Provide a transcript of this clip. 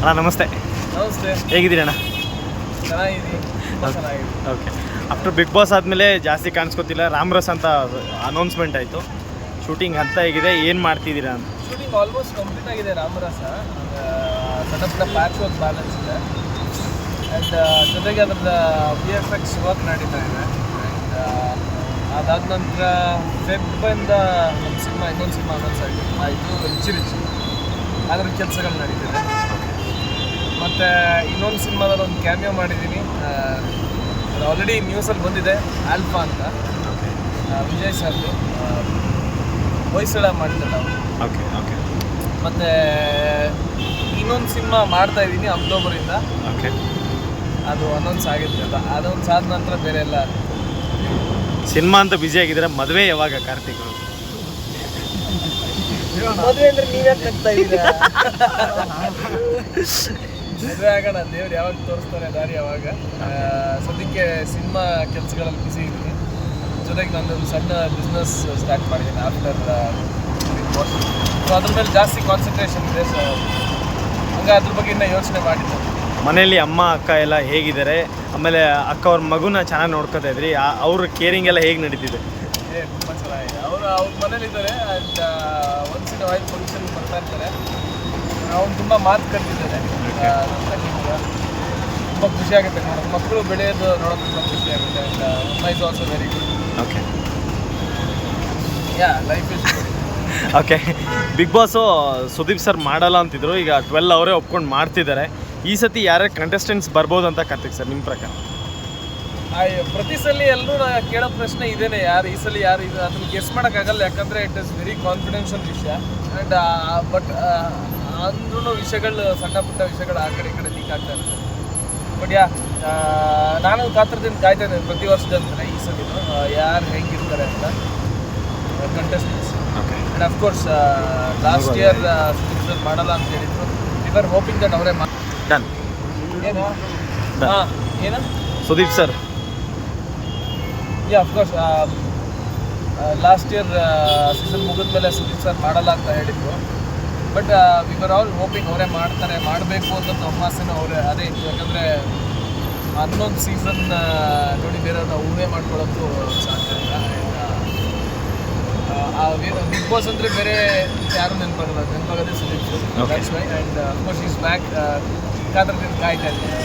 ಅಣ್ಣ ನಮಸ್ತೆ. ನಮಸ್ತೆ. ಹೇಗಿದ್ದೀರಿ ಅಣ್ಣ? ಓಕೆ. ಆಫ್ಟರ್ ಬಿಗ್ ಬಾಸ್ ಆದಮೇಲೆ ಜಾಸ್ತಿ ಕಾಣಿಸ್ಕೊತಿಲ್ಲ. ರಾಮ್ರಸ್ ಅಂತ ಅನೌನ್ಸ್ಮೆಂಟ್ ಆಯಿತು. ಶೂಟಿಂಗ್ ಅಂತ ಹೇಗಿದೆ. ಏನು ಮಾಡ್ತಿದ್ದೀರಾ ಅಂತ? ಶೂಟಿಂಗ್ ಆಲ್ಮೋಸ್ಟ್ ಕಂಪ್ಲೀಟ್ ಆಗಿದೆ ರಾಮರಸ. ಸಣ್ಣ ಪುಟ್ಟ ಪ್ಯಾಚ್ ವರ್ಕ್ ಬ್ಯಾಲೆನ್ಸ್ ಇದೆ. ಆ್ಯಂಡ್ ಜೊತೆಗೆ ಅದರ ವಿ ಎಫ್ ಎಕ್ಸ್ ವರ್ಕ್ ನಡೀತಾ ಇದೆ. ಆ್ಯಂಡ್ ಅದಾದ ನಂತರ ಫೆಬ್ಬಿಂದ ನಮ್ಮ ಸಿನಿಮಾ ಇನ್ನೊಂದು ಸಿನಿಮಾ ಅನೌನ್ಸ್ ಆಯಿತು. ಆಯಿತು ರುಚಿ ರುಚಿ ಅದರ ಕೆಲಸಗಳು ನಡೀತಿದೆ. ಮತ್ತು ಇನ್ನೊಂದು ಸಿನಿಮಾದಲ್ಲಿ ಒಂದು ಕ್ಯಾಮಿಯೋ ಮಾಡಿದ್ದೀನಿ. ಅದು ಆಲ್ರೆಡಿ ನ್ಯೂಸಲ್ಲಿ ಬಂದಿದೆ ಆಲ್ಫಾ ಅಂತ. ವಿಜಯ್ ಸರ್ದು ಹೊಯ್ಸಳ ಮಾಡ್ತಾರೆ ನಾವು. ಓಕೆ ಓಕೆ ಮತ್ತು ಇನ್ನೊಂದು ಸಿನಿಮಾ ಮಾಡ್ತಾ ಇದ್ದೀನಿ ಅಕ್ಟೋಬರಿಂದ ಓಕೆ ಅದು ಅನೌನ್ಸ್ ಆಗಿರ್ತದೆ ಅಲ್ಲ ಅನೌನ್ಸ್ ಆದ ನಂತರ ಬೇರೆ ಎಲ್ಲ ಸಿನಿಮಾ ಅಂತ ಬ್ಯುಸಿ ಆಗಿದ್ರೆ ಮದುವೆ ಯಾವಾಗ ಕಾರ್ತಿಕ್ ಅವ್ರು? ಮದುವೆ ಅಂದ್ರೆ ನೀವೇ ಕಟ್ತಾ ಇದ್ದೀರಾ? ಮದುವೆ ಆಗೋಣ ದೇವ್ರು ಯಾವಾಗ ತೋರಿಸ್ತಾರೆ ದಾರಿ ಯಾವಾಗ ಸದ್ಯಕ್ಕೆ ಸಿನಿಮಾ ಕೆಲಸಗಳಲ್ಲಿ ಬಿಸಿ ಇದ್ದೀನಿ. ಜೊತೆಗೆ ನಾನೊಂದು ಸಣ್ಣ ಬಿಸ್ನೆಸ್ ಸ್ಟಾರ್ಟ್ ಮಾಡಿದ್ದೀನಿ ಆಫ್ಟರ್ ಸೊ ಅದ್ರ ಮೇಲೆ ಜಾಸ್ತಿ ಕಾನ್ಸಂಟ್ರೇಷನ್ ಇದೆ ಸೊ ಹಂಗೆ ಅದ್ರ ಬಗ್ಗೆ ಇನ್ನೂ ಯೋಚನೆ ಮಾಡಿದ್ದೆ ಮನೆಯಲ್ಲಿ ಅಮ್ಮ ಅಕ್ಕ ಎಲ್ಲ ಹೇಗಿದ್ದಾರೆ? ಆಮೇಲೆ ಅಕ್ಕ ಅವ್ರ ಮಗುನ ಚೆನ್ನಾಗಿ ನೋಡ್ಕೊತಾ ಇದ್ರಿ. ಆ- ಅವ್ರ ಕೇರಿಂಗ್ ಎಲ್ಲ ಹೇಗೆ ನಡೀತಿದೆ? ತುಂಬ ಚೆನ್ನಾಗಿದೆ. ಅವರು ಅವ್ರ ಮನೇಲಿದ್ದಾರೆ ಆ್ಯಂಡ್ ಒಂದ್ಸಿನ ವಾಯ್ಸ್ ಆಯಿಲ್ ಫಂಕ್ಷನ್ ಬರ್ತಾ ಇರ್ತಾರೆ. ಅವ್ನು ತುಂಬ ಮಾತು ಕಲ್ತಿದ್ದಾನೆ ತಂಗಿಗ ತುಂಬ ಖುಷಿ ಆಗುತ್ತೆ ನೋಡೋದು ಮಕ್ಕಳು ಬೆಳೆಯೋದು ನೋಡೋದು ತುಂಬ ಖುಷಿ ಆಗುತ್ತೆ life also very good okay yeah life is okay big boss Sudeep sir ಮಾಡಲ್ಲ ಅಂತಿದ್ರು. ಈಗ ಟ್ವೆಲ್ ಅವರೇ ಒಪ್ಕೊಂಡು ಮಾಡ್ತಿದ್ದಾರೆ. ಈ ಸತಿ ಯಾರ್ಯಾರು ಕಂಟೆಸ್ಟೆಂಟ್ಸ್ ಬರ್ಬೋದು ಅಂತ ಕರ್ತೀವಿ ಸರ್ ನಿಮ್ಮ ಪ್ರಕಾರ? ಪ್ರತಿ ಸಲ ಎಲ್ಲರೂ ಕೇಳೋ ಪ್ರಶ್ನೆ ಇದೇನೆ. ಯಾರು ಈ ಸಲ ಯಾರು ಇದು ಅದನ್ನು ಗೆಸ್ ಮಾಡೋಕ್ಕಾಗಲ್ಲ ಯಾಕಂದರೆ ಇಟ್ ಇಸ್ ವೆರಿ ಕಾನ್ಫಿಡೆನ್ಷಿಯಲ್ ವಿಷಯ. ಆ್ಯಂಡ್ ಬಟ್ ಅಂದ್ರೂ ವಿಷಯಗಳು ಸಣ್ಣ ಪುಟ್ಟ ವಿಷಯಗಳು ಆ ಕಡೆ ಈ ಕಡೆ ಲೀಕ್ ಆಗ್ತಾ ಇರುತ್ತೆ. ಬಟ್ ಯಾ ನಾನು ಕಾತ್ರದಿಂದ ಕಾಯ್ತಾ ಇದ್ದೇನೆ. ಪ್ರತಿ ವರ್ಷದಂತೆ ಈ ಸಲ ಯಾರು ಹೆಂಗಿರ್ತಾರೆ ಅಂತ contestants okay and of course last year ಮಾಡಲ್ಲ ಅಂತ ಹೇಳಿದ್ರು. ಇವರ್ ಹೋಪಿಂಗ್ ದಟ್ ಅವರೇ ಡನ್ ಏನು. ಹಾಂ ಏನು? Sudeep sir. Yeah of course last year season ಮುಗಿದ್ಮೇಲೆ ಸುದೀಪ್ ಸರ್ ಮಾಡಲ್ಲ ಅಂತ ಹೇಳಿದ್ರು. ಬಟ್ ವಿವರ್ ಆಲ್ ಹೋಪಿಂಗ್ ಅವರೇ ಮಾಡ್ತಾರೆ ಮಾಡಬೇಕು ಅಂತ ತಮ್ಮಾಸೆನೂ ಅವರೇ ಅದೇ ಇತ್ತು. ಯಾಕಂದರೆ ಹನ್ನೊಂದು ಸೀಸನ್ ನೋಡಿ ಬೇರೆಯವ್ರನ್ನ ಊಹೆ ಮಾಡ್ಕೊಳ್ಳೋದು ಸಾಧ್ಯ ಇಲ್ಲ. ಬಿಗ್ ಬಾಸ್ ಅಂದರೆ ಬೇರೆ ಯಾರು ನೆನಪಾಗಲ್ಲ. ನೆನಪಾಗೋದೇ Sudeep. And of course is back ಕಾತರದಿಂದ ಕಾಯ್ತಾ ಇದ್ದೀನಿ